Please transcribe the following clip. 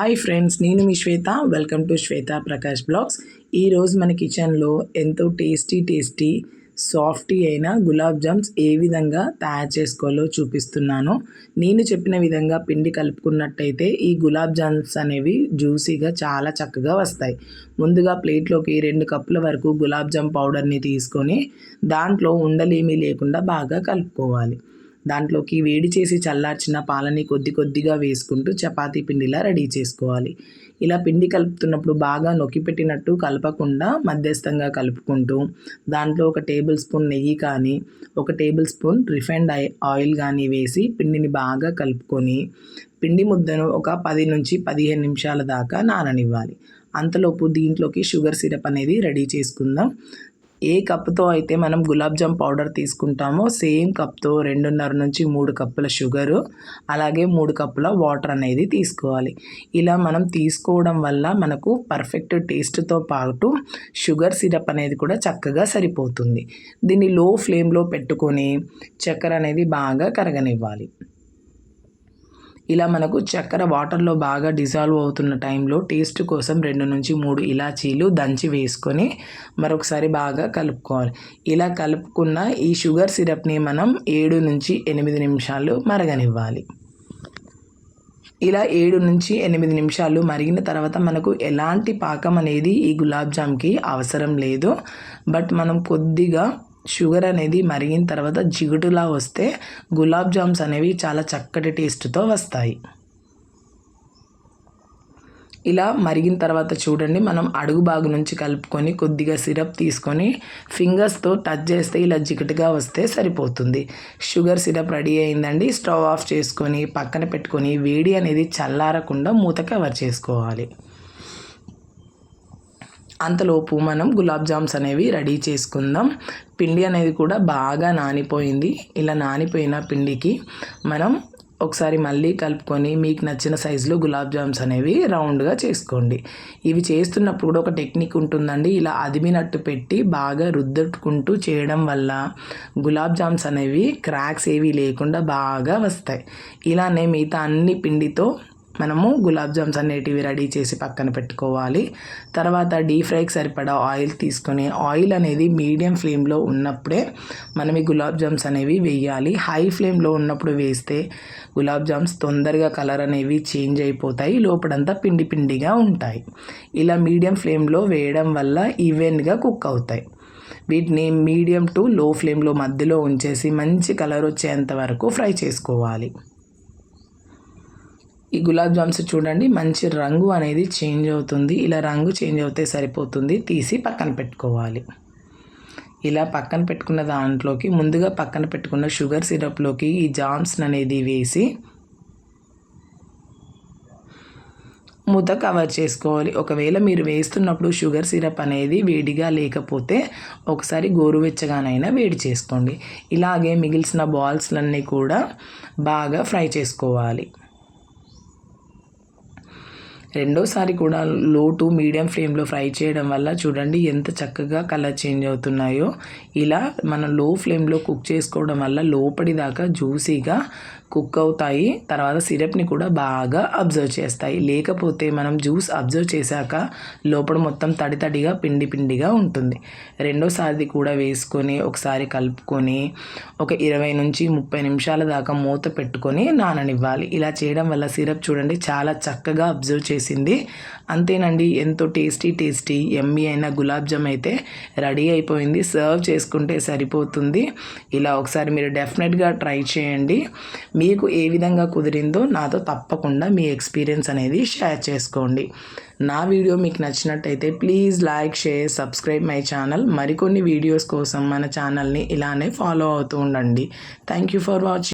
Hi friends నేను మీ Swetha. Welcome to Swetha Prakash blogs ఈరోజు మన కిచెన్లో ఎంతో టేస్టీ టేస్టీ సాఫ్టీ అయిన గులాబ్ జామ్స్ ఏ విధంగా తయారు చేసుకోవాలో చూపిస్తున్నాను. నేను చెప్పిన విధంగా పిండి కలుపుకున్నట్టయితే ఈ గులాబ్ జామ్స్ అనేవి జ్యూసీగా చాలా చక్కగా వస్తాయి. ముందుగా ప్లేట్లోకి రెండు కప్పుల వరకు గులాబ్ జామ్ పౌడర్ని తీసుకొని దాంట్లో ఉండలేమీ లేకుండా బాగా కలుపుకోవాలి. దాంట్లోకి వేడి చేసి చల్లార్చిన పాలని కొద్ది కొద్దిగా వేసుకుంటూ చపాతీ పిండిలా రెడీ చేసుకోవాలి. ఇలా పిండి కలుపుతున్నప్పుడు బాగా నొక్కిపెట్టినట్టు కలపకుండా మధ్యస్థంగా కలుపుకుంటూ దాంట్లో ఒక టేబుల్ స్పూన్ నెయ్యి కానీ ఒక టేబుల్ స్పూన్ రిఫైండ్ ఆయిల్ కానీ వేసి పిండిని బాగా కలుపుకొని పిండి ముద్దను ఒక పది నుంచి పదిహేను నిమిషాల దాకా నాననివ్వాలి. అంతలోపు దీంట్లోకి షుగర్ సిరప్ అనేది రెడీ చేసుకుందాం. ఏ కప్తో అయితే మనం గులాబ్ జామ్ పౌడర్ తీసుకుంటామో సేమ్ కప్తో రెండున్నర నుంచి మూడు కప్పుల షుగరు అలాగే మూడు కప్పుల వాటర్ అనేది తీసుకోవాలి. ఇలా మనం తీసుకోవడం వల్ల మనకు పర్ఫెక్ట్ టేస్ట్తో పాటు షుగర్ సిరప్ అనేది కూడా చక్కగా సరిపోతుంది. దీన్ని లో ఫ్లేమ్లో పెట్టుకొని చక్కెర అనేది బాగా కరగనివ్వాలి. ఇలా మనకు చక్కెర వాటర్లో బాగా డిజాల్వ్ అవుతున్న టైంలో టేస్ట్ కోసం రెండు నుంచి మూడు ఇలాచీలు దంచి వేసుకొని మరొకసారి బాగా కలుపుకోవాలి. ఇలా కలుపుకున్న ఈ షుగర్ సిరప్ని మనం ఏడు నుంచి ఎనిమిది నిమిషాలు మరగనివ్వాలి. ఇలా ఏడు నుంచి ఎనిమిది నిమిషాలు మరిగిన తర్వాత మనకు ఎలాంటి పాకం అనేది ఈ గులాబ్ జామ్కి అవసరం లేదు. బట్ మనం కొద్దిగా షుగర్ అనేది మరిగిన తర్వాత జిగుటులా వస్తే గులాబ్ జామ్స్ అనేవి చాలా చక్కటి టేస్ట్తో వస్తాయి. ఇలా మరిగిన తర్వాత చూడండి మనం అడుగు బాగు నుంచి కలుపుకొని కొద్దిగా సిరప్ తీసుకొని ఫింగర్స్తో టచ్ చేస్తే ఇలా జిగటగా వస్తే సరిపోతుంది. షుగర్ సిరప్ రెడీ అయిందండి. స్టవ్ ఆఫ్ చేసుకొని పక్కన పెట్టుకొని వేడి అనేది చల్లారకుండా మూత కవర్ చేసుకోవాలి. అంతలోపు మనం గులాబ్ జామ్స్ అనేవి రెడీ చేసుకుందాం. పిండి అనేది కూడా బాగా నానిపోయింది. ఇలా నానిపోయిన పిండికి మనం ఒకసారి మళ్ళీ కలుపుకొని మీకు నచ్చిన సైజులో గులాబ్ జామ్స్ అనేవి రౌండ్గా చేసుకోండి. ఇవి చేస్తున్నప్పుడు కూడా ఒక టెక్నిక్ ఉంటుందండి. ఇలా అదిమినట్టు పెట్టి బాగా రుద్దట్టుకుంటూ చేయడం వల్ల గులాబ్ జామ్స్ అనేవి క్రాక్స్ ఏవి లేకుండా బాగా వస్తాయి. ఇలానే మిగతా అన్ని పిండితో మనము గులాబ్ జామ్స్ అనేటివి రెడీ చేసి పక్కన పెట్టుకోవాలి. తర్వాత డీప్ ఫ్రైకి సరిపడా ఆయిల్ తీసుకొని ఆయిల్ అనేది మీడియం ఫ్లేమ్లో ఉన్నప్పుడే మనం ఈ గులాబ్ జామ్స్ అనేవి వేయాలి. హై ఫ్లేమ్లో ఉన్నప్పుడు వేస్తే గులాబ్ జామ్స్ తొందరగా కలర్ అనేవి చేంజ్ అయిపోతాయి లోపడంతా పిండి పిండిగా ఉంటాయి. ఇలా మీడియం ఫ్లేమ్లో వేయడం వల్ల ఈవెన్గా కుక్ అవుతాయి. వీటిని మీడియం టు లో ఫ్లేమ్లో మధ్యలో ఉంచేసి మంచి కలర్ వచ్చేంత వరకు ఫ్రై చేసుకోవాలి. ఈ గులాబ్ జామ్స్ చూడండి మంచి రంగు అనేది చేంజ్ అవుతుంది. ఇలా రంగు చేంజ్ అవుతే సరిపోతుంది. తీసి పక్కన పెట్టుకోవాలి. ఇలా పక్కన పెట్టుకున్న దాంట్లోకి ముందుగా పక్కన పెట్టుకున్న షుగర్ సిరప్లోకి ఈ జామ్స్ అనేది వేసి మూత కవర్ చేసుకోవాలి. ఒకవేళ మీరు వేస్తున్నప్పుడు షుగర్ సిరప్ అనేది వేడిగా లేకపోతే ఒకసారి గోరువెచ్చగానైనా వేడి చేసుకోండి. ఇలాగే మిగిల్చిన బాల్స్లన్నీ కూడా బాగా ఫ్రై చేసుకోవాలి. రెండోసారి కూడా లో టు మీడియం ఫ్లేమ్లో ఫ్రై చేయడం వల్ల చూడండి ఎంత చక్కగా కలర్ చేంజ్ అవుతున్నాయో. ఇలా మనం లో ఫ్లేమ్లో కుక్ చేసుకోవడం వల్ల లోపలి దాకా జ్యూసీగా కుక్ అవుతాయి. తర్వాత సిరప్ని కూడా బాగా అబ్జర్వ్ చేస్తాయి. లేకపోతే మనం జ్యూస్ అబ్జర్వ్ చేశాక లోపల మొత్తం తడి తడిగా పిండి పిండిగా ఉంటుంది. రెండోసారి కూడా వేసుకొని ఒకసారి కలుపుకొని ఒక ఇరవై నుంచి ముప్పై నిమిషాల దాకా మూత పెట్టుకొని నాననివ్వాలి. ఇలా చేయడం వల్ల సిరప్ చూడండి చాలా చక్కగా అబ్జర్వ్ చేసింది. అంతేనండి ఎంతో టేస్టీ టేస్టీ ఎమ్మీ అయిన గులాబ్ జామ్ అయితే రెడీ అయిపోయింది. సర్వ్ చేసుకుంటే సరిపోతుంది. ఇలా ఒకసారి మీరు డెఫినెట్గా ట్రై చేయండి. మీకు ఏ విధంగా కుదిరిందో నాతో తప్పకుండా మీ ఎక్స్పీరియన్స్ అనేది షేర్ చేసుకోండి. నా వీడియో మీకు నచ్చినట్టయితే please like share subscribe my channel. మరికొన్ని వీడియోస్ కోసం మన ఛానల్ని ఇలానే ఫాలో అవుతూ ఉండండి. Thank you for watching